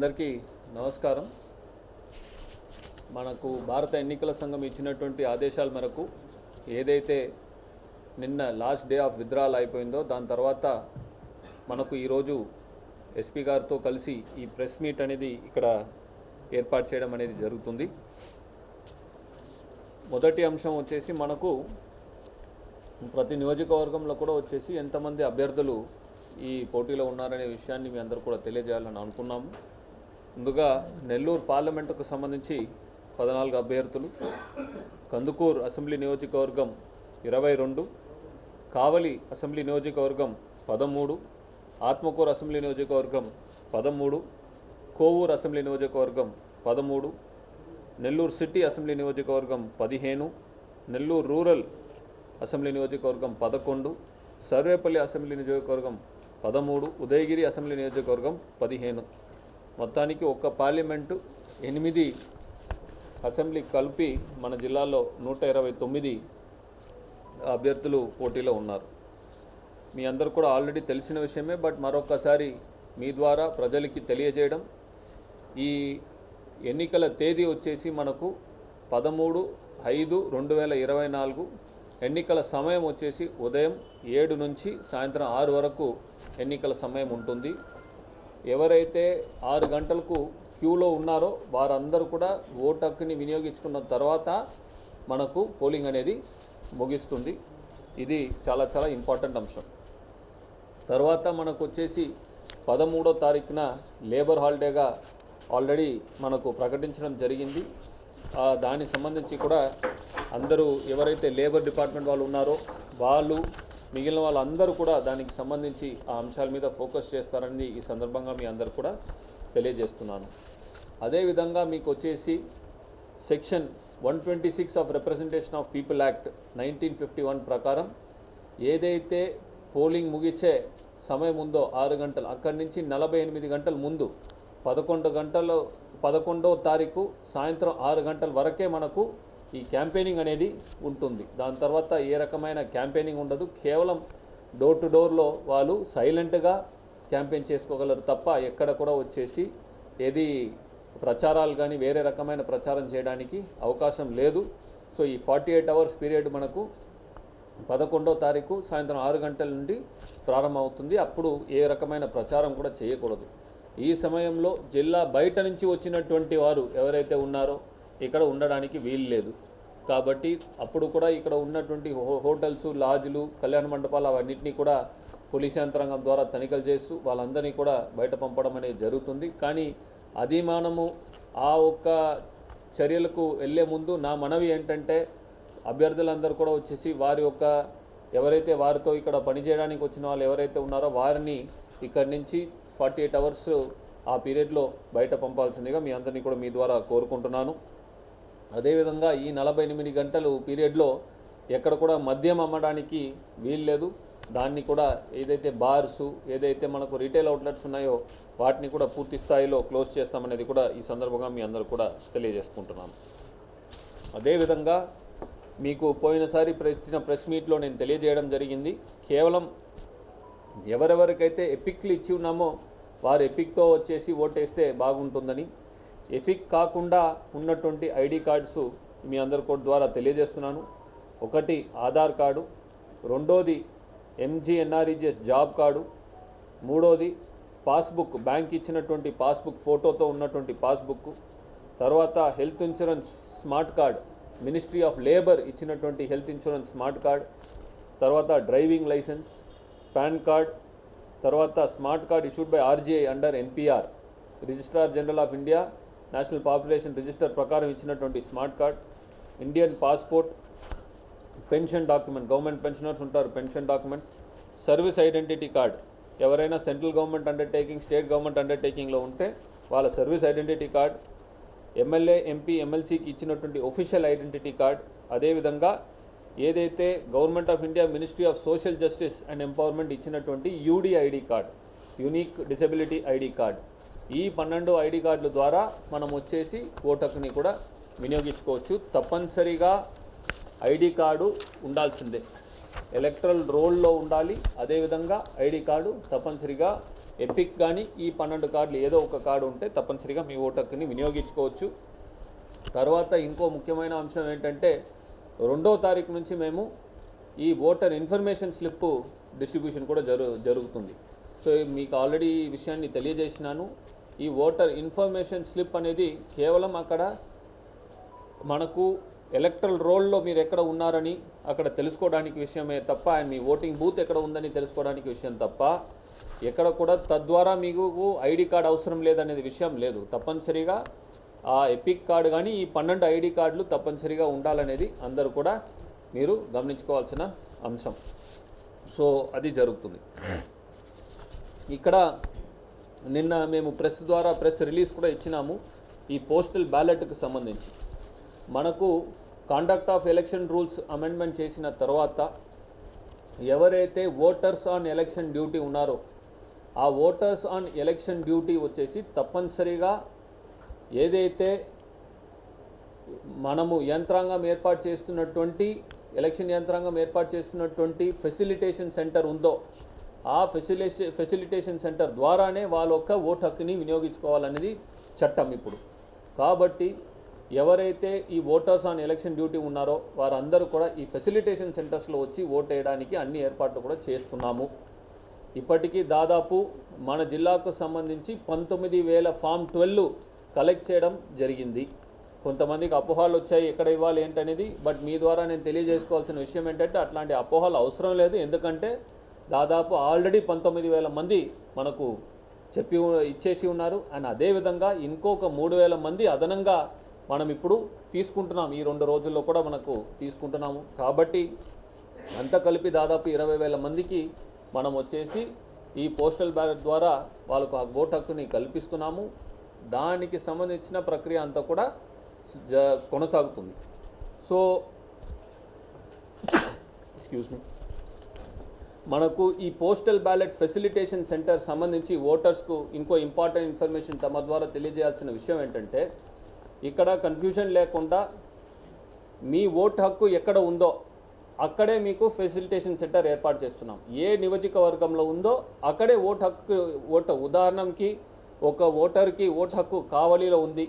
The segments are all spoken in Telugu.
అందరికీ నమస్కారం. మనకు భారత ఎన్నికల సంఘం ఇచ్చినటువంటి ఆదేశాల మేరకు ఏదైతే నిన్న లాస్ట్ డే ఆఫ్ విత్డ్రాల్ అయిపోయిందో దాని తర్వాత మనకు ఈరోజు ఎస్పీ గారితో కలిసి ఈ ప్రెస్ మీట్ అనేది ఇక్కడ ఏర్పాటు చేయడం అనేది జరుగుతుంది. మొదటి అంశం వచ్చేసి మనకు ప్రతి నియోజకవర్గంలో కూడా వచ్చేసి ఎంతమంది అభ్యర్థులు ఈ పోటీలో ఉన్నారనే విషయాన్ని మీ అందరూ కూడా తెలియజేయాలని అనుకున్నాము. ముందుగా నెల్లూరు పార్లమెంటుకు సంబంధించి పద్నాలుగు అభ్యర్థులు కందుకూరు అసెంబ్లీ నియోజకవర్గం ఇరవై రెండు కావలి అసెంబ్లీ నియోజకవర్గం పదమూడు ఆత్మకూరు అసెంబ్లీ నియోజకవర్గం పదమూడు కోవూరు అసెంబ్లీ నియోజకవర్గం పదమూడు నెల్లూరు సిటీ అసెంబ్లీ నియోజకవర్గం పదిహేను నెల్లూరు రూరల్ అసెంబ్లీ నియోజకవర్గం పదకొండు సర్వేపల్లి అసెంబ్లీ నియోజకవర్గం పదమూడు ఉదయగిరి అసెంబ్లీ నియోజకవర్గం పదిహేను. మొత్తానికి ఒక్క పార్లమెంటు ఎనిమిది అసెంబ్లీ కలిపి మన జిల్లాలో నూట ఇరవై తొమ్మిది అభ్యర్థులు పోటీలో ఉన్నారు. మీ అందరు కూడా ఆల్రెడీ తెలిసిన విషయమే బట్ మరొకసారి మీ ద్వారా ప్రజలకి తెలియజేయడం. ఈ ఎన్నికల తేదీ వచ్చేసి మనకు పదమూడు ఐదు రెండు వేల ఇరవై నాలుగు. ఎన్నికల సమయం వచ్చేసి ఉదయం ఏడు నుంచి సాయంత్రం ఆరు వరకు ఎన్నికల సమయం ఉంటుంది. ఎవరైతే ఆరు గంటలకు క్యూలో ఉన్నారో వారందరూ కూడా ఓటు హక్కుని వినియోగించుకున్న తర్వాత మనకు పోలింగ్ అనేది ముగిస్తుంది. ఇది చాలా చాలా ఇంపార్టెంట్ అంశం. తర్వాత మనకు వచ్చేసి పదమూడో తారీఖున లేబర్ హాలిడేగా ఆల్రెడీ మనకు ప్రకటించడం జరిగింది. దానికి సంబంధించి కూడా అందరూ ఎవరైతే లేబర్ డిపార్ట్మెంట్ వాళ్ళు ఉన్నారో వాళ్ళు మిగిలిన వాళ్ళందరూ కూడా దానికి సంబంధించి ఆ అంశాల మీద ఫోకస్ చేస్తారని ఈ సందర్భంగా మీ అందరు కూడా తెలియజేస్తున్నాను. అదేవిధంగా మీకు వచ్చేసి section one twenty six of representation of people act nineteen fifty one ప్రకారం ఏదైతే పోలింగ్ ముగిచే సమయం ఉందో ఆరు గంటలు అక్కడి నుంచి నలభై ఎనిమిది గంటల ముందు పదకొండు గంటలు పదకొండో తారీఖు సాయంత్రం ఆరు గంటల వరకే మనకు ఈ క్యాంపెయినింగ్ అనేది ఉంటుంది. దాని తర్వాత ఏ రకమైన క్యాంపెయినింగ్ ఉండదు. కేవలం డోర్ టు డోర్లో వాళ్ళు సైలెంట్గా క్యాంపెయిన్ చేసుకోగలరు తప్ప ఎక్కడ కూడా వచ్చేసి ఏది ప్రచారాలు కానీ వేరే రకమైన ప్రచారం చేయడానికి అవకాశం లేదు. సో ఈ ఫార్టీ ఎయిట్ అవర్స్ పీరియడ్ మనకు పదకొండో తారీఖు సాయంత్రం ఆరు గంటల నుండి ప్రారంభమవుతుంది. అప్పుడు ఏ రకమైన ప్రచారం కూడా చేయకూడదు. ఈ సమయంలో జిల్లా బయట నుంచి వచ్చినటువంటి వారు ఎవరైతే ఉన్నారో ఇక్కడ ఉండడానికి వీలు లేదు. కాబట్టి అప్పుడు కూడా ఇక్కడ ఉన్నటువంటి హో హోటల్స్ లాడ్జ్లు కళ్యాణ మండపాలు అవన్నింటినీ కూడా పోలీస్ యంత్రాంగం ద్వారా తనిఖీలు చేస్తూ వాళ్ళందరినీ కూడా బయట పంపడం అనేది జరుగుతుంది. కానీ అది మనము ఆ ఒక్క చర్యలకు వెళ్ళే ముందు నా మనవి ఏంటంటే అభ్యర్థులందరూ కూడా వచ్చేసి వారి యొక్క ఎవరైతే వారితో ఇక్కడ పనిచేయడానికి వచ్చిన వాళ్ళు ఎవరైతే ఉన్నారో వారిని ఇక్కడి నుంచి ఫార్టీ ఎయిట్ అవర్స్ ఆ పీరియడ్లో బయట పంపాల్సిందిగా మీ అందరినీ కూడా మీ ద్వారా కోరుకుంటున్నాను. అదేవిధంగా ఈ నలభై ఎనిమిది గంటలు పీరియడ్లో ఎక్కడ కూడా మద్యం అమ్మడానికి వీల్లేదు దాన్ని కూడా ఏదైతే బార్స్ ఏదైతే మనకు రీటైల్ అవుట్లెట్స్ ఉన్నాయో వాటిని కూడా పూర్తి స్థాయిలో క్లోజ్ చేస్తామనేది కూడా ఈ సందర్భంగా మీ అందరూ కూడా తెలియజేసుకుంటున్నాను అదేవిధంగా మీకు పోయినసారి ప్రె- ఇచ్చిన ప్రెస్ మీట్లో నేను తెలియజేయడం జరిగింది. కేవలం ఎవరెవరికైతే ఎపిక్లు ఇచ్చి ఉన్నామో వారు ఎపిక్తో వచ్చేసి ఓటేస్తే బాగుంటుందని ఎపిక్ కాకుండా ఉన్నటువంటి ఐడి కార్డ్స్ మీ అందరి కోడ్ ద్వారా తెలియజేస్తున్నాను. ఒకటి ఆధార్ కార్డు రెండోది ఎంజీఎన్ఆర్ఈజిఎస్ జాబ్ కార్డు మూడోది పాస్బుక్ బ్యాంక్ ఇచ్చినటువంటి పాస్బుక్ ఫోటోతో ఉన్నటువంటి పాస్బుక్ తర్వాత health insurance smart card ministry of labour ఇచ్చినటువంటి హెల్త్ ఇన్సూరెన్స్ స్మార్ట్ కార్డ్ తర్వాత డ్రైవింగ్ లైసెన్స్ పాన్ కార్డ్ తర్వాత smart card issued by RGI under NPR registrar general of India national population register ప్రకారం ఇచ్చినటువంటి smart card Indian passport pension document government pensioners ఉంటారు pension document service identity card. ఎవరైనా central government undertaking state government అండర్టేకింగ్లో ఉంటే వాళ్ళ service identity card MLA MP ఎమ్మెల్సీకి ఇచ్చినటువంటి ఒఫీషియల్ ఐడెంటిటీ కార్డ్ అదేవిధంగా ఏదైతే government of India ministry of social justice and empowerment ఇచ్చినటువంటి UDID card unique disability ID card. ఈ పన్నెండు ఐడి కార్డుల ద్వారా మనం వచ్చేసి ఓటకుని కూడా వినియోగించుకోవచ్చు. తప్పనిసరిగా ఐడి కార్డు ఉండాల్సిందే. ఎలక్ట్రల్ రోల్లో ఉండాలి. అదేవిధంగా ఐడి కార్డు తప్పనిసరిగా ఎపిక్ కానీ ఈ పన్నెండు కార్డులు ఏదో ఒక కార్డు ఉంటే తప్పనిసరిగా మీ ఓటర్ని వినియోగించుకోవచ్చు. తర్వాత ఇంకో ముఖ్యమైన అంశం ఏంటంటే రెండో తారీఖు నుంచి మేము ఈ ఓటర్ ఇన్ఫర్మేషన్ స్లిప్ డిస్ట్రిబ్యూషన్ కూడా జరు జరుగుతుంది. సో మీకు ఆల్రెడీ ఈ విషయాన్ని తెలియజేసినాను. ఈ ఓటర్ ఇన్ఫర్మేషన్ స్లిప్ అనేది కేవలం అక్కడ మనకు ఎలక్ట్రల్ రోల్లో మీరు ఎక్కడ ఉన్నారని అక్కడ తెలుసుకోవడానికి విషయమే తప్ప అండ్ మీ ఓటింగ్ బూత్ ఎక్కడ ఉందని తెలుసుకోవడానికి విషయం తప్ప ఎక్కడ కూడా తద్వారా మీకు ఐడి కార్డ్ అవసరం లేదనేది విషయం లేదు. తప్పనిసరిగా ఆ ఎపిక్ కార్డు కానీ ఈ పన్నెండు ఐడి కార్డులు తప్పనిసరిగా ఉండాలనేది అందరూ కూడా మీరు గమనించుకోవాల్సిన అంశం. సో అది జరుగుతుంది. ఇక్కడ నిన్న మేము ప్రెస్ ద్వారా ప్రెస్ రిలీజ్ కూడా ఇచ్చినాము ఈ పోస్టల్ బ్యాలెట్కు సంబంధించి. మనకు conduct of election rules amendment చేసిన తర్వాత ఎవరైతే ఓటర్స్ ఆన్ ఎలక్షన్ డ్యూటీ ఉన్నారో ఆ ఓటర్స్ ఆన్ ఎలక్షన్ డ్యూటీ వచ్చేసి తప్పనిసరిగా ఏదైతే మనము యంత్రాంగం ఏర్పాటు చేస్తున్నటువంటి ఎలక్షన్ యంత్రాంగం ఏర్పాటు చేస్తున్నటువంటి ఫెసిలిటేషన్ సెంటర్ ఉందో ఆ ఫెసిలిటే ఫెసిలిటేషన్ సెంటర్ ద్వారానే వాళ్ళ యొక్క ఓటు హక్కుని వినియోగించుకోవాలనేది చట్టం ఇప్పుడు. కాబట్టి ఎవరైతే ఈ ఓటర్స్ ఆన్ ఎలక్షన్ డ్యూటీ ఉన్నారో వారందరూ కూడా ఈ ఫెసిలిటేషన్ సెంటర్స్లో వచ్చి ఓటు వేయడానికి అన్ని ఏర్పాట్లు కూడా చేస్తున్నాము. ఇప్పటికీ దాదాపు మన జిల్లాకు సంబంధించి పంతొమ్మిది వేల ఫామ్ ట్వెల్వ్ కలెక్ట్ చేయడం జరిగింది. కొంతమందికి అపోహాలు వచ్చాయి ఎక్కడ ఇవ్వాలి ఏంటనేది బట్ మీ ద్వారా నేను తెలియజేసుకోవాల్సిన విషయం ఏంటంటే అట్లాంటి అపోహాలు అవసరం లేదు. ఎందుకంటే దాదాపు ఆల్రెడీ పంతొమ్మిది వేల మంది మనకు చెప్పి ఇచ్చేసి ఉన్నారు. అండ్ అదేవిధంగా ఇంకొక మూడు వేల మంది అదనంగా మనం ఇప్పుడు తీసుకుంటున్నాం. ఈ రెండు రోజుల్లో కూడా మనకు తీసుకుంటున్నాము. కాబట్టి అంతా కలిపి దాదాపు ఇరవై వేల మందికి మనం వచ్చేసి ఈ పోస్టల్ బ్యాలెట్ ద్వారా వాళ్ళకు ఆ ఓటు హక్కుని కల్పిస్తున్నాము. దానికి సంబంధించిన ప్రక్రియ అంతా కూడా జ కొనసాగుతుంది. సో ఎక్స్క్యూజ్ మీ మనకు ఈ పోస్టల్ బ్యాలెట్ ఫెసిలిటేషన్ సెంటర్ సంబంధించి ఓటర్స్కు ఇంకో ఇంపార్టెంట్ ఇన్ఫర్మేషన్ తమ ద్వారా తెలియజేయాల్సిన విషయం ఏంటంటే ఇక్కడ కన్ఫ్యూజన్ లేకుండా మీ ఓటు హక్కు ఎక్కడ ఉందో అక్కడే మీకు ఫెసిలిటేషన్ సెంటర్ ఏర్పాటు చేస్తున్నాం. ఏ నియోజకవర్గంలో ఉందో అక్కడే ఓటు హక్కు ఓటు ఉదాహరణకి ఒక ఓటర్కి ఓటు హక్కు కావలిలో ఉంది.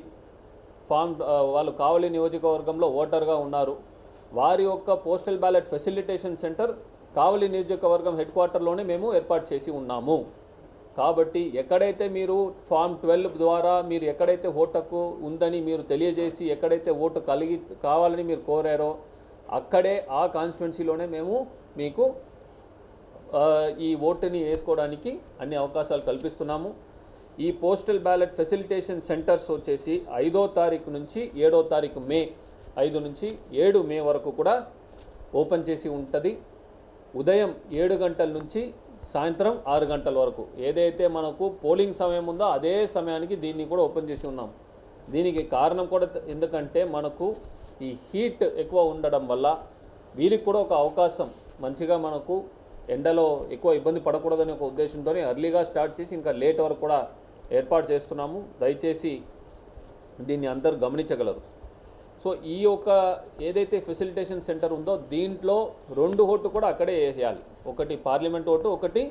ఫామ్ వాళ్ళు కావలి నియోజకవర్గంలో ఓటర్గా ఉన్నారు. వారి యొక్క postal ballot facilitation centre Kavali నియోజకవర్గం హెడ్ క్వార్టర్లోనే మేము ఏర్పాటు చేసి ఉన్నాము. కాబట్టి ఎక్కడైతే మీరు ఫామ్ ట్వెల్వ్ ద్వారా మీరు ఎక్కడైతే ఓటకు ఉందని మీరు తెలియజేసి ఎక్కడైతే ఓటు కలిగి కావాలని మీరు కోరారో అక్కడే ఆ కాన్స్టిట్యున్సీలోనే మేము మీకు ఈ ఓటుని వేసుకోవడానికి అన్ని అవకాశాలు కల్పిస్తున్నాము. ఈ పోస్టల్ బ్యాలెట్ ఫెసిలిటేషన్ సెంటర్స్ వచ్చేసి ఐదో తారీఖు నుంచి ఏడో తారీఖు మే ఐదు నుంచి ఏడు మే వరకు కూడా ఓపెన్ చేసి ఉంటుంది. ఉదయం ఏడు గంటల నుంచి సాయంత్రం ఆరు గంటల వరకు. ఏదైతే మనకు పోలింగ్ సమయం ఉందో అదే సమయానికి దీన్ని కూడా ఓపెన్ చేసి ఉన్నాం. దీనికి కారణం కూడా ఎందుకంటే మనకు ఈ హీట్ ఎక్కువ ఉండడం వల్ల వీరికి కూడా ఒక అవకాశం. మంచిగా మనకు ఎండలో ఎక్కువ ఇబ్బంది పడకూడదనే ఒక ఉద్దేశంతో ఎర్లీగా స్టార్ట్ చేసి ఇంకా లేట్ వరకు కూడా ఏర్పాటు చేస్తున్నాము. దయచేసి దీన్ని అందరూ గమనించగలరు. సో ఈ యొక్క ఏదైతే ఫెసిలిటేషన్ సెంటర్ ఉందో దీంట్లో రెండు ఓటు కూడా అక్కడే వేసేయాలి. ఒకటి పార్లమెంట్ ఓటు ఒకటి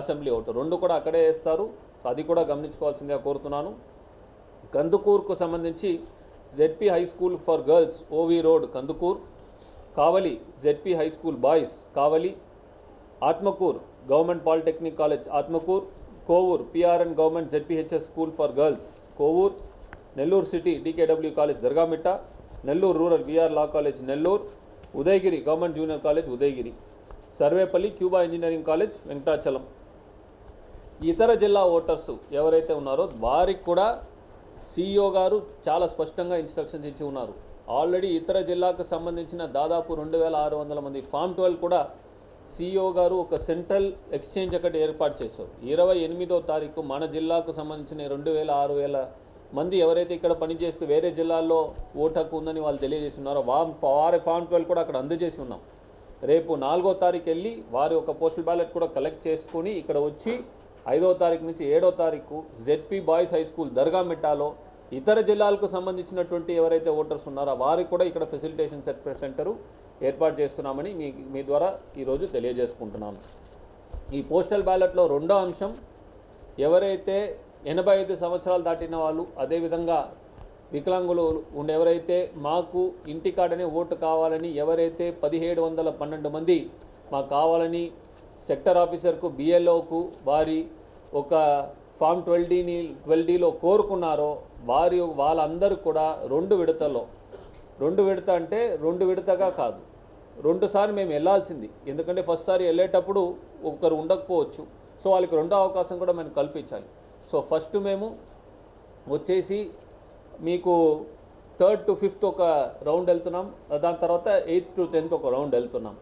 అసెంబ్లీ ఓటు. రెండు కూడా అక్కడే వేస్తారు. అది కూడా గమనించుకోవాల్సిందిగా కోరుతున్నాను. కందుకూర్కు సంబంధించి ZP high school for girls OV road Kandukur. Kavali ZP high school boys Kavali. Atmakur government polytechnic college Atmakur. Kovur PRN government ZPHS school for girls Kovur. Nellore city DKW college Dargamitta. Nellore rural VR law college Nellore Udayagiri government junior college Udayagiri Sarvepalli Cuba engineering college Venkatachalam. ఇతర జిల్లా ఓటర్స్ ఎవరైతే ఉన్నారో వారికి కూడా సిఇఓ గారు చాలా స్పష్టంగా ఇన్స్ట్రక్షన్స్ ఇచ్చి ఉన్నారు. ఆల్రెడీ ఇతర జిల్లాకు సంబంధించిన దాదాపు రెండు వేల ఆరు వందల మంది ఫామ్ ట్వెల్వ్ కూడా సిఇఓ గారు ఒక సెంట్రల్ ఎక్స్చేంజ్ ఒకటి ఏర్పాటు చేశారు. ఇరవై ఎనిమిదో తారీఖు మన జిల్లాకు సంబంధించిన రెండు వేల ఆరు వేల మంది ఎవరైతే ఇక్కడ పనిచేస్తూ వేరే జిల్లాల్లో ఓటు హక్కు ఉందని వాళ్ళు తెలియజేస్తున్నారో వామ్ వారి ఫామ్ ట్వెల్వ్ కూడా అక్కడ అందజేసి ఉన్నాం. రేపు నాలుగో తారీఖు వెళ్ళి వారి యొక్క పోస్టల్ బ్యాలెట్ కూడా కలెక్ట్ చేసుకుని ఇక్కడ వచ్చి ఐదో తారీఖు నుంచి ఏడో తారీఖు జెడ్పీ బాయ్స్ హై స్కూల్ దర్గామిట్టాలో ఇతర జిల్లాలకు సంబంధించినటువంటి ఎవరైతే ఓటర్స్ ఉన్నారో వారికి కూడా ఇక్కడ ఫెసిలిటేషన్ సెంటరు ఏర్పాటు చేస్తున్నామని మీ మీ ద్వారా ఈరోజు తెలియజేసుకుంటున్నాను. ఈ పోస్టల్ బ్యాలెట్లో రెండో అంశం ఎవరైతే ఎనభై ఐదు సంవత్సరాలు దాటిన వాళ్ళు అదేవిధంగా వికలాంగులు ఉండే ఎవరైతే మాకు ఇంటికాడనే ఓటు కావాలని ఎవరైతే పదిహేడు వందల పన్నెండు మంది మాకు కావాలని సెక్టర్ ఆఫీసర్కు బిఎల్ఓకు వారి ఒక ఫామ్ ట్వెల్వ్ డీని ట్వెల్వ్ డీలో కోరుకున్నారో వారి వాళ్ళందరూ కూడా రెండు విడతల్లో రెండు విడత అంటే రెండు విడతగా కాదు. రెండుసార్లు మేము వెళ్ళాల్సింది. ఎందుకంటే ఫస్ట్ సారి వెళ్ళేటప్పుడు ఒకరు ఉండకపోవచ్చు. సో వాళ్ళకి రెండో అవకాశం కూడా మేము కల్పించాలి. సో ఫస్ట్ మేము వచ్చేసి మీకు థర్డ్ టు ఫిఫ్త్ ఒక రౌండ్ వెళ్తున్నాం. దాని తర్వాత ఎయిత్ టు టెన్త్ ఒక రౌండ్ వెళ్తున్నాం.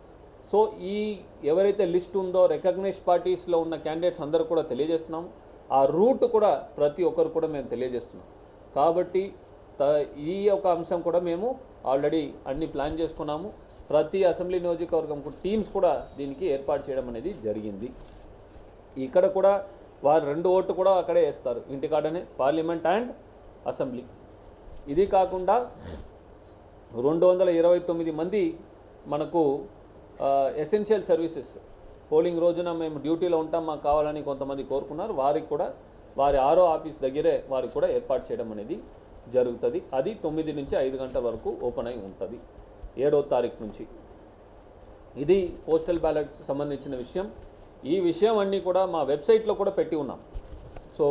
సో ఈ ఎవరైతే లిస్ట్ ఉందో రికగ్నైజ్ పార్టీస్లో ఉన్న క్యాండిడేట్స్ అందరూ కూడా తెలియజేస్తున్నాం. ఆ రూట్ కూడా ప్రతి ఒక్కరు కూడా మేము తెలియజేస్తున్నాం. కాబట్టి త- ఈ ఒక అంశం కూడా మేము ఆల్రెడీ అన్ని ప్లాన్ చేసుకున్నాము. ప్రతి అసెంబ్లీ నియోజకవర్గం టీమ్స్ కూడా దీనికి ఏర్పాటు చేయడం అనేది జరిగింది. ఇక్కడ కూడా వారు రెండు ఓట్లు కూడా అక్కడే వేస్తారు. ఇంటికాడనే పార్లమెంట్ అండ్ అసెంబ్లీ. ఇది కాకుండా రెండు వందల ఇరవై తొమ్మిది మంది మనకు ఎసెన్షియల్ సర్వీసెస్ పోలింగ్ రోజున మేము డ్యూటీలో ఉంటాం మాకు కావాలని కొంతమంది కోరుకున్నారు. వారికి కూడా వారి ఆరో ఆఫీస్ దగ్గరే వారికి కూడా ఏర్పాటు చేయడం అనేది జరుగుతుంది. అది తొమ్మిది నుంచి ఐదు గంటల వరకు ఓపెన్ అయి ఉంటుంది. ఏడో తారీఖు నుంచి. ఇది పోస్టల్ బ్యాలెట్ సంబంధించిన విషయం. ఈ విషయం అన్నీ కూడా మా వెబ్సైట్లో కూడా పెట్టి ఉన్నాం. సో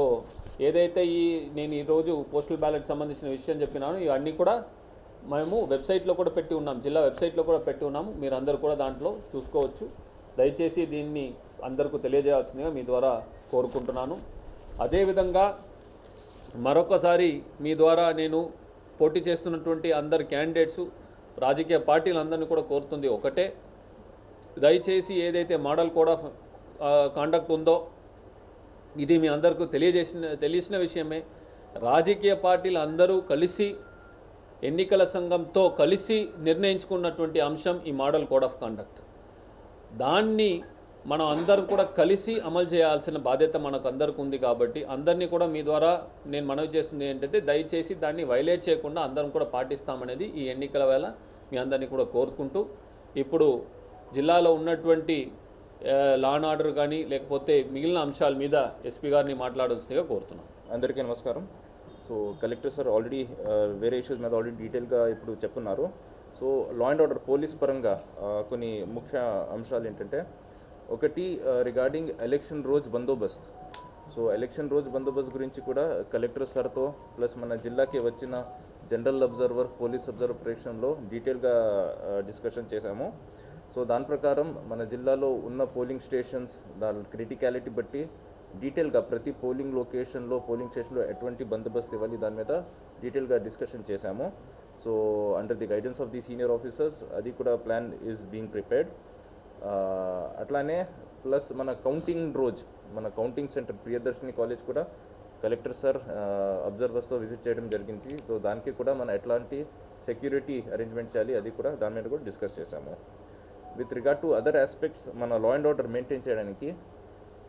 ఏదైతే ఈ నేను ఈరోజు పోస్టల్ బ్యాలెట్ సంబంధించిన విషయం చెప్పినానో ఇవన్నీ కూడా మేము వెబ్సైట్లో కూడా పెట్టి ఉన్నాం. జిల్లా వెబ్సైట్లో కూడా పెట్టి ఉన్నాము మీరు అందరూ కూడా దాంట్లో చూసుకోవచ్చు. దయచేసి దీన్ని అందరికీ తెలియజేయాల్సిందిగా మీ ద్వారా కోరుకుంటున్నాను. అదేవిధంగా మరొకసారి మీ ద్వారా నేను పోటీ చేస్తున్నటువంటి అందరు క్యాండిడేట్స్ రాజకీయ పార్టీలందరినీ కూడా కోరుతుంది ఒకటే. దయచేసి ఏదైతే మోడల్ కోడ్ ఆఫ్ కాండక్ట్ ఉందో ఇది మీ అందరికీ తెలియజేసిన తెలిసిన విషయమే. రాజకీయ పార్టీలు అందరూ కలిసి ఎన్నికల సంఘంతో కలిసి నిర్ణయించుకున్నటువంటి అంశం ఈ మోడల్ కోడ్ ఆఫ్ కాండక్ట్ దాన్ని మనం అందరం కూడా కలిసి అమలు చేయాల్సిన బాధ్యత మనకు అందరికి ఉంది కాబట్టి అందరినీ కూడా మీ ద్వారా నేను మనవి చేస్తుంది ఏంటంటే దయచేసి దాన్ని వైలేట్ చేయకుండా అందరం కూడా పాటిస్తామనేది ఈ ఎన్నికల వేళ మీ అందరినీ కూడా కోరుకుంటూ ఇప్పుడు జిల్లాలో ఉన్నటువంటి లా అండ్ ఆర్డర్ కానీ లేకపోతే మిగిలిన అంశాల మీద ఎస్పీ గారిని మాట్లాడాల్సిందిగా కోరుతున్నాను అందరికీ నమస్కారం. సో కలెక్టర్ సార్ ఆల్రెడీ వేరే ఇష్యూస్ మీద ఆల్రెడీ డీటెయిల్గా ఇప్పుడు చెప్తున్నారు so law and order police పరంగా కొన్ని ముఖ్య అంశాలు ఏంటంటే ఒకటి రిగార్డింగ్ ఎలక్షన్ రోజు బందోబస్త్. సో ఎలక్షన్ రోజు బందోబస్త్ గురించి కూడా కలెక్టర్ సార్తో ప్లస్ మన జిల్లాకి వచ్చిన జనరల్ అబ్జర్వర్ పోలీస్ అబ్జర్వేషన్లో డీటెయిల్గా డిస్కషన్ చేశాము. సో దాని ప్రకారం మన జిల్లాలో ఉన్న పోలింగ్ స్టేషన్స్ దాని క్రిటికాలిటీ బట్టి డీటెయిల్గా ప్రతి పోలింగ్ లొకేషన్లో పోలింగ్ స్టేషన్లో ఎటువంటి బందోబస్తు ఇవ్వాలి దాని మీద డీటెయిల్గా డిస్కషన్ చేశాము. So under the guidance of the senior officers అది కూడా ప్లాన్ ఈజ్ బీయింగ్ ప్రిపేర్డ్ అట్లానే ప్లస్ మన కౌంటింగ్ రోజు మన కౌంటింగ్ సెంటర్ ప్రియదర్శిని కాలేజ్ కూడా కలెక్టర్ సార్ అబ్జర్వర్స్తో విజిట్ చేయడం జరిగింది. సో దానికి కూడా మన ఎట్లాంటి సెక్యూరిటీ అరేంజ్మెంట్ చేయాలి అది కూడా దాని మీద కూడా డిస్కస్ చేశాము. With regard to other aspects మన లా అండ్ ఆర్డర్ మెయింటైన్ చేయడానికి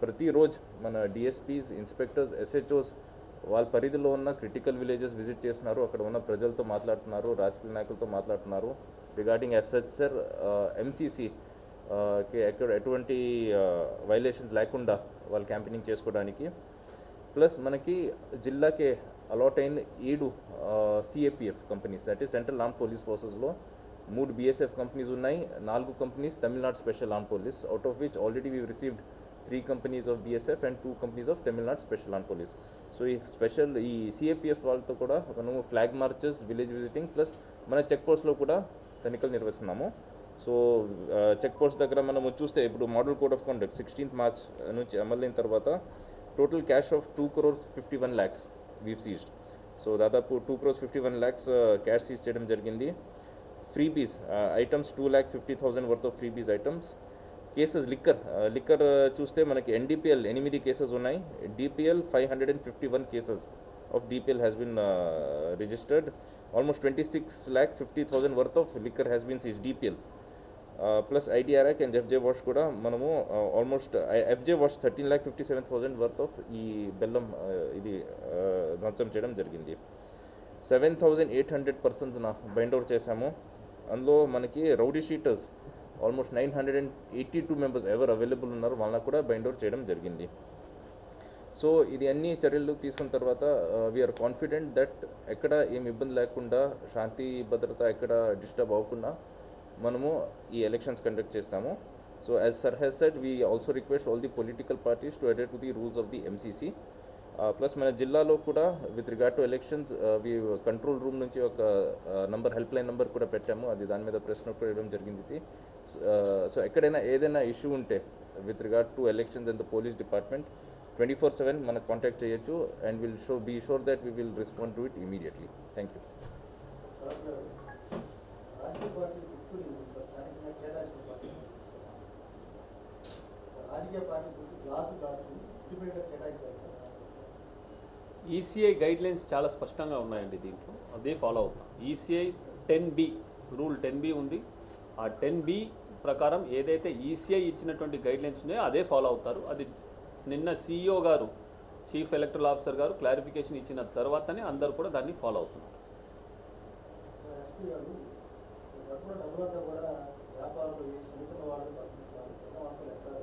ప్రతిరోజు మన డిఎస్పీస్ ఇన్స్పెక్టర్స్ ఎస్హెచ్ఓస్ వాళ్ళ పరిధిలో ఉన్న క్రిటికల్ విలేజెస్ విజిట్ చేస్తున్నారు. అక్కడ ఉన్న ప్రజలతో మాట్లాడుతున్నారు రాజకీయ నాయకులతో మాట్లాడుతున్నారు. రిగార్డింగ్ ఎస్హెచ్ఆర్ ఎంసీసీ కి ఎక్కడ ఎటువంటి uh, వైలేషన్స్ లేకుండా వాళ్ళు క్యాంపెయినింగ్ చేసుకోవడానికి. ప్లస్ మనకి జిల్లాకే అలాట్ అయిన ఏడు సిఏపిఎఫ్ కంపెనీస్ అంటే సెంట్రల్ ఆర్మ్ పోలీస్ ఫోర్సెస్లో మూడు బిఎస్ఎఫ్ కంపెనీస్ ఉన్నాయి నాలుగు companies Tamil Nadu special on police out of which already we received three companies of BSF and two companies of Tamil Nadu special on police so ఈ స్పెషల్ ఈ సిఏపిఎఫ్ వాళ్ళతో కూడా మనము flag marches village visiting plus మన చెక్ పోస్ట్లో కూడా తనిఖీలు నిర్వహిస్తున్నాము. సో చెక్ పోస్ట్ దగ్గర మనం చూస్తే ఇప్పుడు model code of conduct sixteenth March నుంచి అమలైన తర్వాత total cash of two crores fifty one lakhs we've seized so దాదాపు two crores fifty one lakhs cash seize చేయడం జరిగింది. Freebies items two lakh fifty thousand worth of freebies items cases liquor liquor చూస్తే మనకి ఎన్డీపీఎల్ ఎనిమిది కేసెస్ ఉన్నాయి. DPL five hundred and fifty one cases of DPL has been registered almost twenty six lakh fifty thousand worth of liquor has been seize DPL plus ఐడిఆర్ఎక్ and FJ wash కూడా మనము almost FJ wash thirteen lakh fifty seven thousand worth of ఈ బెల్లం ఇది ధ్వంసం చేయడం జరిగింది. Seven thousand eight hundred persons నా బైండ్ అవుట్ చేశాము. అందులో మనకి rowdy sheeters almost nine hundred and eighty two members ఎవరు అవైలబుల్ ఉన్నారు వాళ్ళని కూడా బైండ్ అవుట్ చేయడం జరిగింది. సో ఇది అన్ని చర్యలు తీసుకున్న తర్వాత వీఆర్ కాన్ఫిడెంట్ దట్ ఎక్కడ ఏం ఇబ్బంది లేకుండా శాంతి భద్రత ఎక్కడ డిస్టర్బ్ అవ్వకుండా మనము ఈ ఎలక్షన్స్ కండక్ట్ చేస్తాము. So as sir has said we also request all the political parties to adhere to the rules of the MCC plus మన జిల్లాలో కూడా with regard to elections we control room నుంచి ఒక నంబర్ హెల్ప్ లైన్ నెంబర్ కూడా పెట్టాము. అది దాని మీద ప్రశ్న కూడా ఇవ్వడం జరిగింది సో ఎక్కడైనా ఏదైనా ఇష్యూ ఉంటే with regard to elections and the police department twenty four seven మనకు కాంటాక్ట్ చేయొచ్చు and will show be sure that we will respond to it immediately thank you రాజకీయ పార్టీ గ్లాసు గ్లాసు ఇండిపెండెంట్ కేటాయించారు. ఈసీఐ గైడ్లైన్స్ చాలా స్పష్టంగా ఉన్నాయండి దీంట్లో. అదే ఫాలో అవుతాం. ECI ten B rule ten B ఉంది. ఆ టెన్ బి ప్రకారం ఏదైతే ఈసీఐ ఇచ్చినటువంటి గైడ్లైన్స్ ఉన్నాయో అదే ఫాలో అవుతారు. అది నిన్న సీఈఓ గారు చీఫ్ ఎలక్టరల్ ఆఫీసర్ గారు క్లారిఫికేషన్ ఇచ్చిన తర్వాతనే అందరూ కూడా దాన్ని ఫాలో అవుతున్నారు. ఎస్పీ గారు వ్యాపారులు ఈ చిన్న చిన్న వాళ్ళు పట్టుకుంటున్నారు చిన్న వంటలు ఎక్కడ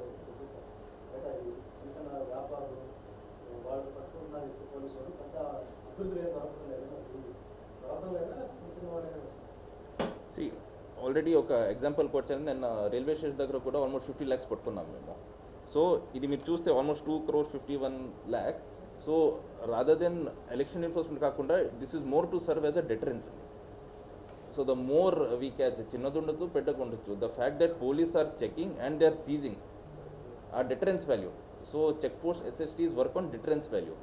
బయట ఈ చిన్న చిన్న వ్యాపారులు వాళ్ళు పట్టుకుంటున్నారు ఇప్పుడు పోలీసు వాళ్ళు పెద్ద అభివృద్ధి ఏం దొరకడం లేదు దొరకడం లేదా చిన్న చిన్న వాళ్ళే సి ఆల్రెడీ ఒక ఎగ్జాంపుల్ కొట్టాను. నిన్న రైల్వే స్టేషన్ దగ్గర కూడా ఆల్మోస్ట్ ఫిఫ్టీ ల్యాక్స్ పట్టుకున్నాం మేము. సో ఇది మీరు చూస్తే almost two crore fifty one lakh so rather than election enforcement కాకుండా this is more to serve as a deterrence so the more we catch చిన్నది ఉండొచ్చు పెద్దగా ఉండొచ్చు. The fact that police are checking and they are seizing a deterrence value so check post SSTs work on deterrence value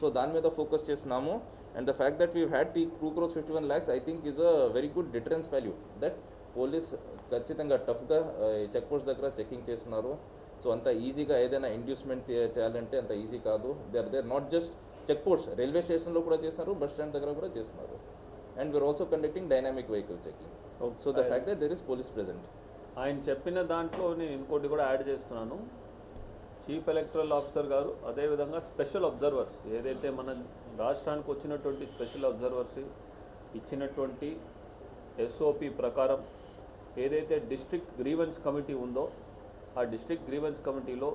so దాని మీద ఫోకస్ చేస్తున్నాము. And the fact that we had tea two crores fifty one lakhs I think is a very good deterrence value that police ఖచ్చితంగా టఫ్గా చెక్ పోస్ట్ దగ్గర చెకింగ్ చేస్తున్నారు. సో అంత ఈజీగా ఏదైనా ఇండ్యూస్మెంట్ చేయాలంటే అంత ఈజీ కాదు. They are there not just check post railway స్టేషన్లో కూడా చేస్తున్నారు బస్ స్టాండ్ దగ్గర కూడా చేస్తున్నారు. And we're also conducting dynamic vehicle checking so the fact that there is police present ఆయన చెప్పిన దాంట్లో నేను ఇంకోటి కూడా యాడ్ చేస్తున్నాను. చీఫ్ ఎలక్టరల్ ఆఫీసర్ గారు అదేవిధంగా స్పెషల్ అబ్జర్వర్స్ ఏదైతే మన రాష్ట్రానికి వచ్చినటువంటి స్పెషల్ అబ్జర్వర్స్ ఇచ్చినటువంటి ఎస్ఓపి ప్రకారం ఏదైతే డిస్ట్రిక్ట్ గ్రీవెన్స్ కమిటీ ఉందో ఆ డిస్ట్రిక్ట్ గ్రీవెన్స్ కమిటీలో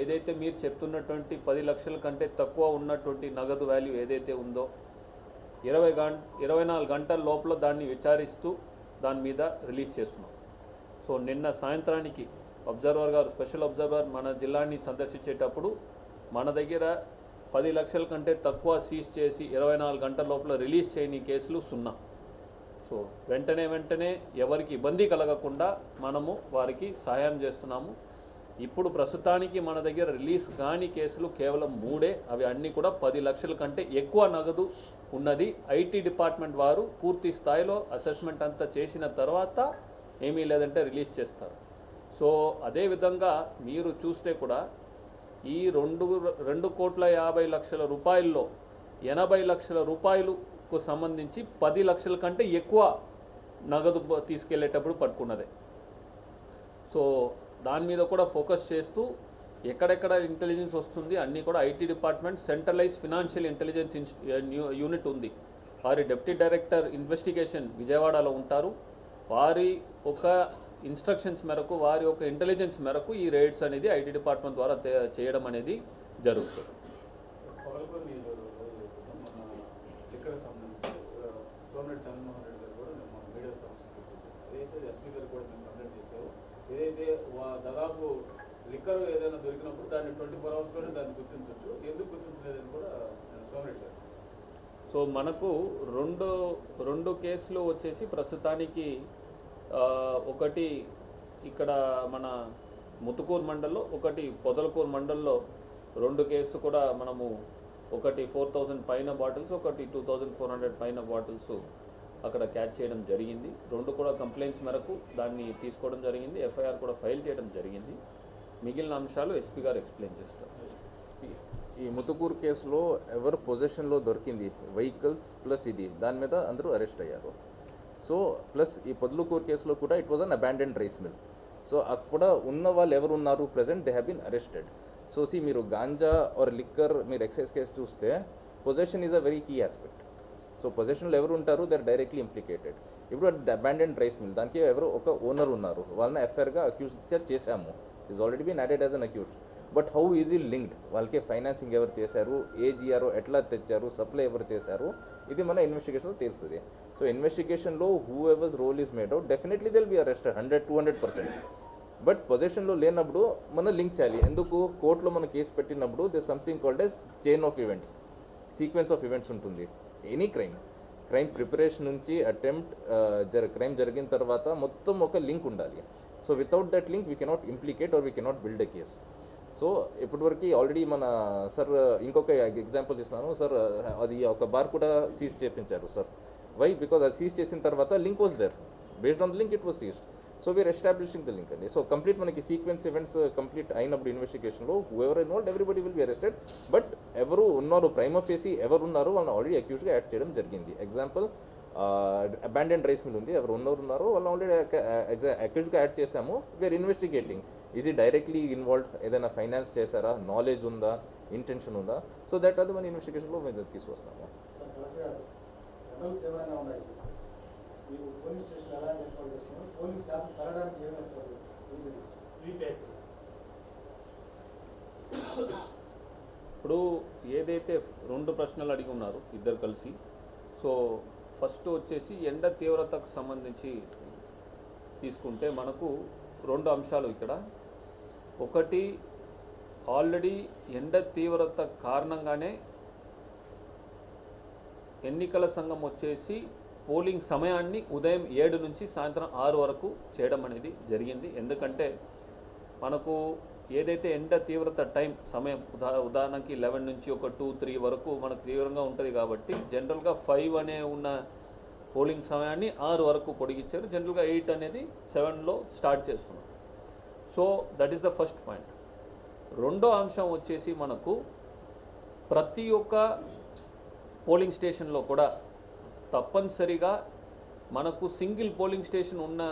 ఏదైతే మీరు చెప్తున్నటువంటి పది లక్షల కంటే తక్కువ ఉన్నటువంటి నగదు వాల్యూ ఏదైతే ఉందో ఇరవై గంట ఇరవై నాలుగు గంటల లోపల దాన్ని విచారిస్తూ దాని మీద రిలీజ్ చేస్తున్నాం. సో నిన్న సాయంత్రానికి అబ్జర్వర్ గారు స్పెషల్ అబ్జర్వర్ మన జిల్లాని సందర్శించేటప్పుడు మన దగ్గర పది లక్షల కంటే తక్కువ సీజ్ చేసి ఇరవై నాలుగు గంటల లోపల రిలీజ్ చేయని కేసులు సున్నా. సో వెంటనే వెంటనే ఎవరికి ఇబ్బంది కలగకుండా మనము వారికి సహాయం చేస్తున్నాము. ఇప్పుడు ప్రస్తుతానికి మన దగ్గర రిలీజ్ కాని కేసులు కేవలం మూడే. అవి అన్నీ కూడా పది లక్షల కంటే ఎక్కువ నగదు ఉన్నది. ఐటీ డిపార్ట్మెంట్ వారు పూర్తి స్థాయిలో అసెస్మెంట్ అంతా చేసిన తర్వాత ఏమీ లేదంటే రిలీజ్ చేస్తారు. సో అదేవిధంగా మీరు చూస్తే కూడా ఈ రెండు రెండు కోట్ల యాభై లక్షల రూపాయల్లో ఎనభై లక్షల రూపాయలు కు సంబంధించి పది లక్షల కంటే ఎక్కువ నగదు తీసుకెళ్ళేటప్పుడు పట్టుకున్నదే. సో దాని మీద కూడా ఫోకస్ చేస్తూ ఎక్కడెక్కడ ఇంటెలిజెన్స్ వస్తుంది అన్నీ కూడా IT department centralise financial intelligence unit ఉంది. వారి డెప్యూటీ డైరెక్టర్ ఇన్వెస్టిగేషన్ విజయవాడలో ఉంటారు. వారి ఒక ఇన్స్ట్రక్షన్స్ మేరకు వారి ఒక ఇంటెలిజెన్స్ మేరకు ఈ రైడ్స్ అనేది ఐటీ డిపార్ట్మెంట్ ద్వారా చేయడం అనేది జరుగుతుంది పొగలపల్లి మన లిక్కర్ సంబంధించి ఆ, సోమిరెడ్డి చంద్రమోహన్ రెడ్డి గారు కూడా మేము మీడియా సమస్య ఏదైతే ఎస్పీ గారు కూడా మేము కంప్లైంట్ చేసామో ఏదైతే వా- దాదాపు లిక్కర్ ఏదైనా దొరికినప్పుడు దాన్ని ట్వంటీ ఫోర్ అవర్స్లోనే దాన్ని గుర్తించవచ్చు ఎందుకు గుర్తించలేదని కూడా నేను సో మనకు రెండు రెండు కేసులు వచ్చేసి ప్రస్తుతానికి ఒకటి ఇక్కడ మన ముతుకూరు మండల్లో ఒకటి పొదలకూరు మండల్లో రెండు కేసు కూడా మనము ఒకటి ఫోర్ థౌజండ్ పైన బాటిల్స్ ఒకటి టూ థౌజండ్ ఫోర్ హండ్రెడ్ పైన బాటిల్స్ అక్కడ క్యాచ్ చేయడం జరిగింది. రెండు కూడా కంప్లైంట్స్ మేరకు దాన్ని తీసుకోవడం జరిగింది. ఎఫ్ఐఆర్ కూడా ఫైల్ చేయడం జరిగింది. మిగిలిన అంశాలు ఎస్పీ గారు ఎక్స్ప్లెయిన్ చేస్తారు. ఈ ముతుకూరు కేసులో ఎవరు పొజిషన్లో దొరికింది? వెహికల్స్ ప్లస్ ఇది. దాని మీద అందరూ అరెస్ట్ అయ్యారు. సో ప్లస్ ఈ పొద్దులకూరు కేసులో కూడా it was an abandoned rice mill. So అక్కడ ఉన్న వాళ్ళు ఎవరు ఉన్నారు? Present they have been arrested. So see మీరు గాంజా ఆర్ లిక్కర్ మీరు ఎక్సైజ్ కేసు చూస్తే position is a very key aspect. So పొజిషన్లో ఎవరు ఉంటారు? They are directly implicated. ఇప్పుడు అబాండెండ్ రైస్ మిల్. దానికి ఎవరు ఒక ఓనర్ ఉన్నారు? వాళ్ళని ఎఫ్ఐఆర్గా అక్యూజ్ చేశాము. Is already been added as an accused but how is he linked వాళ్ళకి ఫైనాన్సింగ్ ఎవరు చేశారు? ఏజీఆర్ఓ ఎట్లా తెచ్చారు? సప్లై ఎవరు చేశారు? ఇది మన ఇన్వెస్టిగేషన్లో తెలుస్తుంది. సో ఇన్వెస్టిగేషన్లో whoever's role is made out definitely they'll be arrested hundred two hundred percent but పొజిషన్లో లేనప్పుడు మనం లింక్ చేయాలి. ఎందుకు? కోర్టులో మనం కేసు పెట్టినప్పుడు this something called as chain of events sequence of events ఉంటుంది. ఎనీ క్రైమ్ క్రైమ్ ప్రిపరేషన్ నుంచి అటెంప్ట్ uh, జర క్రైమ్ జరిగిన తర్వాత మొత్తం ఒక లింక్ ఉండాలి. So without that link we cannot implicate or we cannot build a case so ఇప్పటివరకు ఆల్రెడీ మన సార్ ఇంకొక ఎగ్జాంపుల్ ఇస్తాను సార్ అది ఒక బార్ కూడా సీజ్ చేపించారు సార్ వై బికాజ్ అది సీజ్ చేసిన తర్వాత link was there based on the link it was seized so we're establishing the link అండి సో కంప్లీట్ మనకి సీక్వెన్స్ ఈవెంట్స్ కంప్లీట్ అయినప్పుడు ఇన్వెస్టిగేషన్లో ఎవరు involve everybody will be arrested but ఎవరు ఉన్నారు ప్రైమ్ ఫేసి ఎవరు ఉన్నారు వాళ్ళని ఆల్రెడీ అక్యూజ్గా యాడ్ చేయడం జరిగింది. ఎగ్జాంపుల్ అబాండెంట్ రైస్ మిల్ ఉంది. ఎవరు ఉన్నవారు ఉన్నారో. వాళ్ళు ఆల్రెడీ అక్యూజ్గా యాడ్ చేసాము వీఆర్ ఇన్వెస్టిగేటింగ్ ఈజ్ ఈ డైరెక్ట్లీ ఇన్వాల్వ్ ఏదైనా ఫైనాన్స్ చేశారా? నాలెడ్జ్ ఉందా? ఇంటెన్షన్ ఉందా? సో దట్ అది మన ఇన్వెస్టిగేషన్లో మేము తీసుకొస్తాము. ఇప్పుడు ఏదైతే రెండు ప్రశ్నలు అడిగి ఉన్నారు ఇద్దరు కలిసి సో ఫస్ట్ వచ్చేసి ఎండ తీవ్రతకు సంబంధించి తీసుకుంటే మనకు రెండు అంశాలు ఇక్కడ. ఒకటి ఆల్రెడీ ఎండ తీవ్రత కారణంగానే ఎన్నికల సంఘం వచ్చేసి పోలింగ్ సమయాన్ని ఉదయం ఏడు నుంచి సాయంత్రం ఆరు వరకు చేయడం అనేది జరిగింది. ఎందుకంటే మనకు ఏదైతే ఎండ తీవ్రత టైం సమయం ఉదా ఉదాహరణకి లెవెన్ నుంచి ఒక టూ త్రీ వరకు మనకు తీవ్రంగా ఉంటుంది కాబట్టి జనరల్గా ఫైవ్ అనే ఉన్న పోలింగ్ సమయాన్ని ఆరు వరకు పొడిగించారు. జనరల్గా ఎయిట్ అనేది సెవెన్లో స్టార్ట్ చేస్తున్నాం. So that is the first point రెండో అంశం వచ్చేసి మనకు ప్రతి ఒక్క పోలింగ్ స్టేషన్లో కూడా తప్పనిసరిగా మనకు సింగిల్ పోలింగ్ స్టేషన్ ఉన్న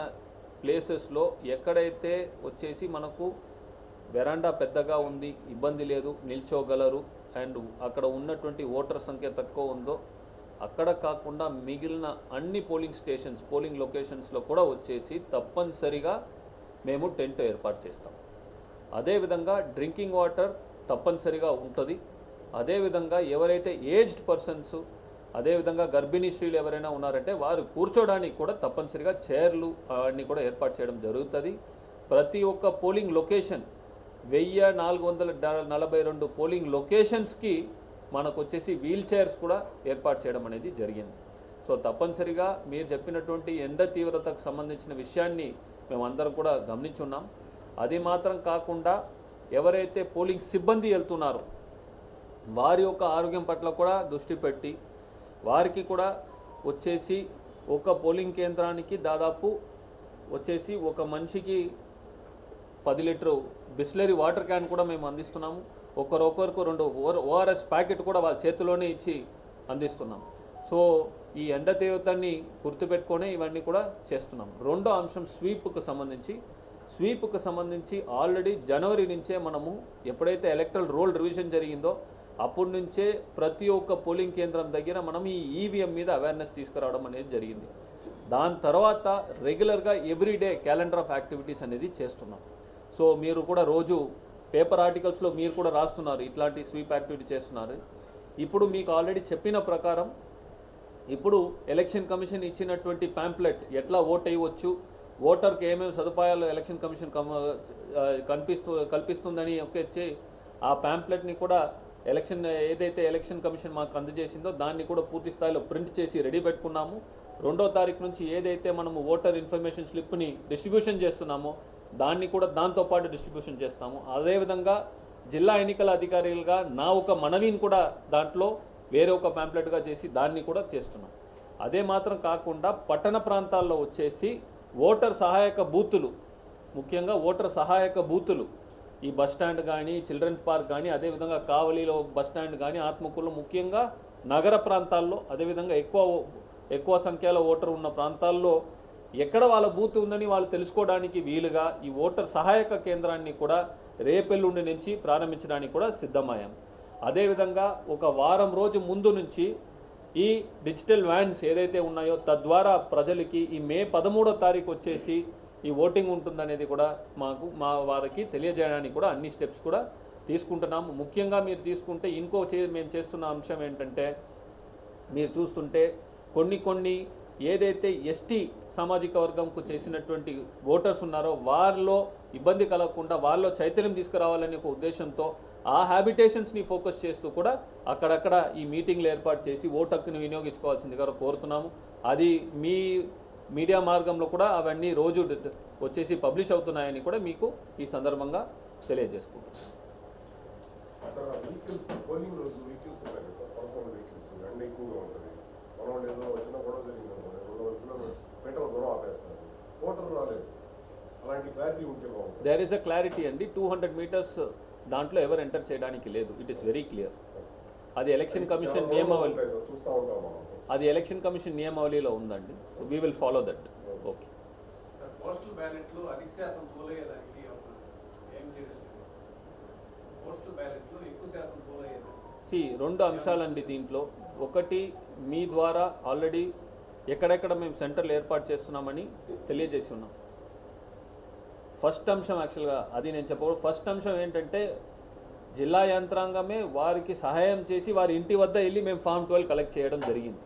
ప్లేసెస్లో ఎక్కడైతే వచ్చేసి మనకు వెరాండా పెద్దగా ఉంది ఇబ్బంది లేదు నిల్చోగలరు. అండ్ అక్కడ ఉన్నటువంటి ఓటర్ సంఖ్య తక్కువ ఉందో అక్కడ కాకుండా మిగిలిన అన్ని పోలింగ్ స్టేషన్స్ పోలింగ్ లొకేషన్స్లో కూడా వచ్చేసి తప్పనిసరిగా మేము టెంట్ ఏర్పాటు చేస్తాం. అదేవిధంగా డ్రింకింగ్ వాటర్ తప్పనిసరిగా ఉంటుంది. అదేవిధంగా ఎవరైతే ఏజ్డ్ పర్సన్స్ అదేవిధంగా గర్భిణీ స్త్రీలు ఎవరైనా ఉన్నారంటే వారు కూర్చోడానికి కూడా తప్పనిసరిగా చైర్లు అవన్నీ కూడా ఏర్పాటు చేయడం జరుగుతుంది. ప్రతి ఒక్క పోలింగ్ లొకేషన్ వెయ్యి నాలుగు వందల నలభై రెండు పోలింగ్ లొకేషన్స్కి మనకు వచ్చేసి వీల్ చైర్స్ కూడా ఏర్పాటు చేయడం అనేది జరిగింది. సో తప్పనిసరిగా మీరు చెప్పినటువంటి ఎండ తీవ్రతకు సంబంధించిన విషయాన్ని మేమందరం కూడా గమనించున్నాం. అది మాత్రం కాకుండా ఎవరైతే పోలింగ్ సిబ్బంది వెళ్తున్నారో వారి యొక్క ఆరోగ్యం పట్ల కూడా దృష్టి పెట్టి వారికి కూడా వచ్చేసి ఒక పోలింగ్ కేంద్రానికి దాదాపు వచ్చేసి ఒక మనిషికి పది లీటరు బిస్లరీ వాటర్ క్యాన్ కూడా మేము అందిస్తున్నాము. ఒకరొకరికి రెండు ఓఆర్ఎస్ ప్యాకెట్ కూడా వాళ్ళ చేతిలోనే ఇచ్చి అందిస్తున్నాం సో ఈ ఎండ తీవ్రతని గుర్తుపెట్టుకొని ఇవన్నీ కూడా చేస్తున్నాం. రెండో అంశం స్వీప్కు సంబంధించి. స్వీప్కు సంబంధించి ఆల్రెడీ జనవరి నుంచే మనము ఎప్పుడైతే ఎలక్ట్రల్ రోల్ రివిజన్ జరిగిందో అప్పటి నుంచే ప్రతి ఒక్క పోలింగ్ కేంద్రం దగ్గర మనం ఈ ఈవీఎం మీద అవేర్నెస్ తీసుకురావడం అనేది జరిగింది. దాని తర్వాత రెగ్యులర్గా ఎవ్రీడే క్యాలెండర్ ఆఫ్ యాక్టివిటీస్ అనేది చేస్తున్నాం. సో మీరు కూడా రోజు పేపర్ ఆర్టికల్స్లో మీరు కూడా రాస్తున్నారు ఇట్లాంటి స్వీప్ యాక్టివిటీ చేస్తున్నారు. ఇప్పుడు మీకు ఆల్రెడీ చెప్పిన ప్రకారం ఇప్పుడు ఎలక్షన్ కమిషన్ ఇచ్చినటువంటి ప్యాంప్లెట్ ఎట్లా ఓట్ అయ్యవచ్చు ఓటర్కి ఏమేమి సదుపాయాలు ఎలక్షన్ కమిషన్ కమ- కనిపిస్తూ కల్పిస్తుందని వచ్చి ఆ ప్యాంప్లెట్ని కూడా ఎలక్షన్ ఏదైతే ఎలక్షన్ కమిషన్ మాకు అందజేసిందో దాన్ని కూడా పూర్తి స్థాయిలో ప్రింట్ చేసి రెడీ పెట్టుకున్నాము. రెండో తారీఖు నుంచి ఏదైతే మనము ఓటర్ ఇన్ఫర్మేషన్ స్లిప్ని డిస్ట్రిబ్యూషన్ చేస్తున్నామో దాన్ని కూడా దాంతోపాటు డిస్ట్రిబ్యూషన్ చేస్తాము. అదేవిధంగా జిల్లా ఎన్నికల అధికారులుగా నా ఒక మనవిని కూడా దాంట్లో వేరే ఒక ప్యాంప్లెట్గా చేసి దాన్ని కూడా చేస్తున్నాం. అదే మాత్రం కాకుండా పట్టణ ప్రాంతాల్లో వచ్చేసి ఓటర్ సహాయక బూతులు ముఖ్యంగా ఓటర్ సహాయక బూతులు ఈ బస్ స్టాండ్ కానీ చిల్డ్రన్ పార్క్ కానీ అదేవిధంగా కావలిలో బస్ స్టాండ్ కానీ ఆత్మకూరులో ముఖ్యంగా నగర ప్రాంతాల్లో అదేవిధంగా ఎక్కువ ఎక్కువ సంఖ్యలో ఓటర్ ఉన్న ప్రాంతాల్లో ఎక్కడ వాళ్ళ బూత్ ఉందని వాళ్ళు తెలుసుకోవడానికి వీలుగా ఈ ఓటర్ సహాయక కేంద్రాన్ని కూడా రేపెల్లుండి నుంచి ప్రారంభించడానికి కూడా సిద్ధమయ్యాం. అదేవిధంగా ఒక వారం రోజు ముందు నుంచి ఈ డిజిటల్ వ్యాన్స్ ఏదైతే ఉన్నాయో తద్వారా ప్రజలకి ఈ మే పదమూడో తారీఖు వచ్చేసి ఈ ఓటింగ్ ఉంటుందనేది కూడా మాకు మా వారికి తెలియజేయడానికి కూడా అన్ని స్టెప్స్ కూడా తీసుకుంటున్నాము ముఖ్యంగా మీరు తీసుకుంటే ఇంకో చే మేము చేస్తున్న అంశం ఏంటంటే మీరు చూస్తుంటే కొన్ని కొన్ని ఏదైతే ఎస్టీ సామాజిక వర్గంకు చేసినటువంటి ఓటర్స్ ఉన్నారో వారిలో ఇబ్బంది కలగకుండా వారిలో చైతన్యం తీసుకురావాలనే ఒక ఉద్దేశంతో ఆ హ్యాబిటేషన్స్ని ఫోకస్ చేస్తూ కూడా అక్కడక్కడ ఈ మీటింగ్లు ఏర్పాటు చేసి ఓటు హక్కుని వినియోగించుకోవాల్సిందిగా కోరుతున్నాము. అది మీ మీడియా మార్గంలో కూడా అవన్నీ రోజు వచ్చేసి పబ్లిష్ అవుతున్నాయని కూడా మీకు ఈ సందర్భంగా తెలియజేసుకుంటున్నాను పోలింగ్ రోజు వెహికల్స్ ఉన్నాయి సార్. పర్సనల్ వెహికల్స్ ఎండ ఎక్కువగా ఉంటుంది ఏదో గొడవ జరిగింది రెండు వందల మీటర్ల దూరం ఆపేస్తారు. ఓటర్ రాలేదు. అలాంటి క్లారిటీ ఉంటే బాగుంటుంది. దేర్ ఇస్ అ క్లారిటీ అండి. టూ హండ్రెడ్ మీటర్స్ దాంట్లో ఎవరు ఎంటర్ చేయడానికి లేదు. ఇట్ ఈస్ వెరీ క్లియర్ అది ఎలక్షన్ కమిషన్ నియమావళి చూస్తూ ఉంటాం అది ఎలక్షన్ కమిషన్ నియమావళిలో ఉందండి. So we will follow that okay postal బ్యాలెట్లు అధిక శాతం పోలయ్యేదానికి ఏమన్నా ఏం చర్యలు పోస్టల్ బ్యాలెట్లు ఎక్కువ శాతం పోలయ్యేదానికి సి రెండు అంశాలండి దీంట్లో. ఒకటి మీ ద్వారా ఆల్రెడీ ఎక్కడెక్కడ మేము సెంటర్లు ఏర్పాటు చేస్తున్నామని తెలియజేసి ఉన్నాం ఫస్ట్ అంశం యాక్చువల్గా అది నేను చెప్పకూడదు. ఫస్ట్ అంశం ఏంటంటే జిల్లా యంత్రాంగమే వారికి సహాయం చేసి వారి ఇంటి వద్ద వెళ్ళి మేము ఫామ్ ట్వెల్వ్ కలెక్ట్ చేయడం జరిగింది.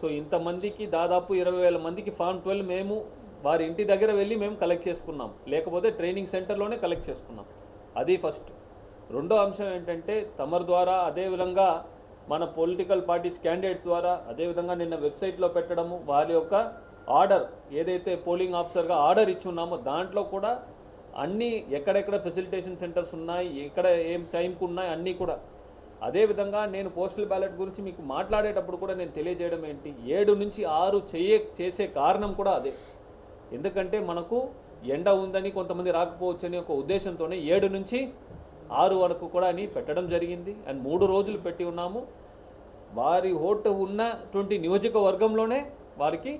సో ఇంతమందికి దాదాపు ఇరవై వేల మందికి ఫామ్ ట్వెల్వ్ మేము వారి ఇంటి దగ్గర వెళ్ళి మేము కలెక్ట్ చేసుకున్నాం. లేకపోతే ట్రైనింగ్ సెంటర్లోనే కలెక్ట్ చేసుకున్నాం. అది ఫస్ట్. రెండో అంశం ఏంటంటే తమరు ద్వారా అదేవిధంగా మన పొలిటికల్ పార్టీస్ క్యాండిడేట్స్ ద్వారా అదేవిధంగా నిన్న వెబ్సైట్లో పెట్టడము వారి యొక్క ఆర్డర్ ఏదైతే పోలింగ్ ఆఫీసర్గా ఆర్డర్ ఇచ్చి ఉన్నామో దాంట్లో కూడా అన్నీ ఎక్కడెక్కడ ఫెసిలిటేషన్ సెంటర్స్ ఉన్నాయి ఎక్కడ ఏం టైంకు ఉన్నాయి అన్నీ కూడా. అదేవిధంగా నేను పోస్టల్ బ్యాలెట్ గురించి మీకు మాట్లాడేటప్పుడు కూడా నేను తెలియజేయడం ఏంటి? ఏడు నుంచి ఆరు చేయ చేసే కారణం కూడా అదే. ఎందుకంటే మనకు ఎండ ఉందని కొంతమంది రాకపోవచ్చని ఒక ఉద్దేశంతోనే ఏడు నుంచి ఆరు వరకు కూడా అని పెట్టడం జరిగింది. అండ్ మూడు రోజులు పెట్టి ఉన్నాము. వారి ఓటు ఉన్నటువంటి నియోజకవర్గంలోనే వారికి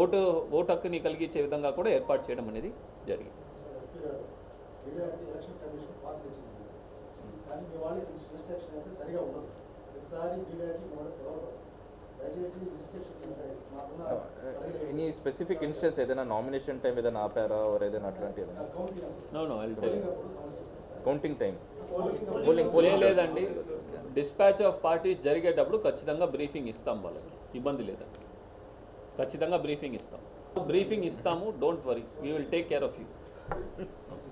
ఓటు ఓటు హక్కుని కలిగించే విధంగా కూడా ఏర్పాటు చేయడం అనేది జరిగింది. ఎనీ స్పెసిఫిక్ ఇన్స్టెన్స్ ఏదైనా నామినేషన్ టైం ఏదైనా ఆపారా? ఏదైనా అట్లాంటి కౌంటింగ్ టైం పోలింగ్ పోలింగ్ లేదండి. డిస్పాచ్ ఆఫ్ పార్టీస్ జరిగేటప్పుడు ఖచ్చితంగా బ్రీఫింగ్ ఇస్తాం వాళ్ళకి. ఇబ్బంది లేదండి ఖచ్చితంగా బ్రీఫింగ్ ఇస్తాం. బ్రీఫింగ్ ఇస్తాము don't worry we will take care of you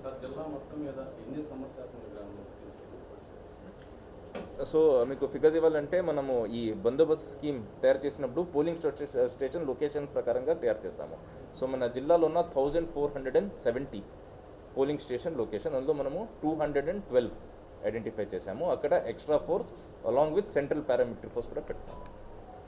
sir జిల్లా మొత్తం మీద ఎన్ని సమస్యాత్మక గ్రామాలు సో మీకు ఫిగర్స్ ఇవ్వాలంటే మనము ఈ బందోబస్త్ స్కీమ్ తయారు చేసినప్పుడు పోలింగ్ స్టేషన్ స్టేషన్ లొకేషన్ ప్రకారంగా తయారు చేస్తాము. సో మన జిల్లాలో ఉన్న thousand four hundred and seventy polling station location అందులో మనము two hundred and twelve identify చేసాము అక్కడ extra force along with central paramilitary force కూడా పెడతాము.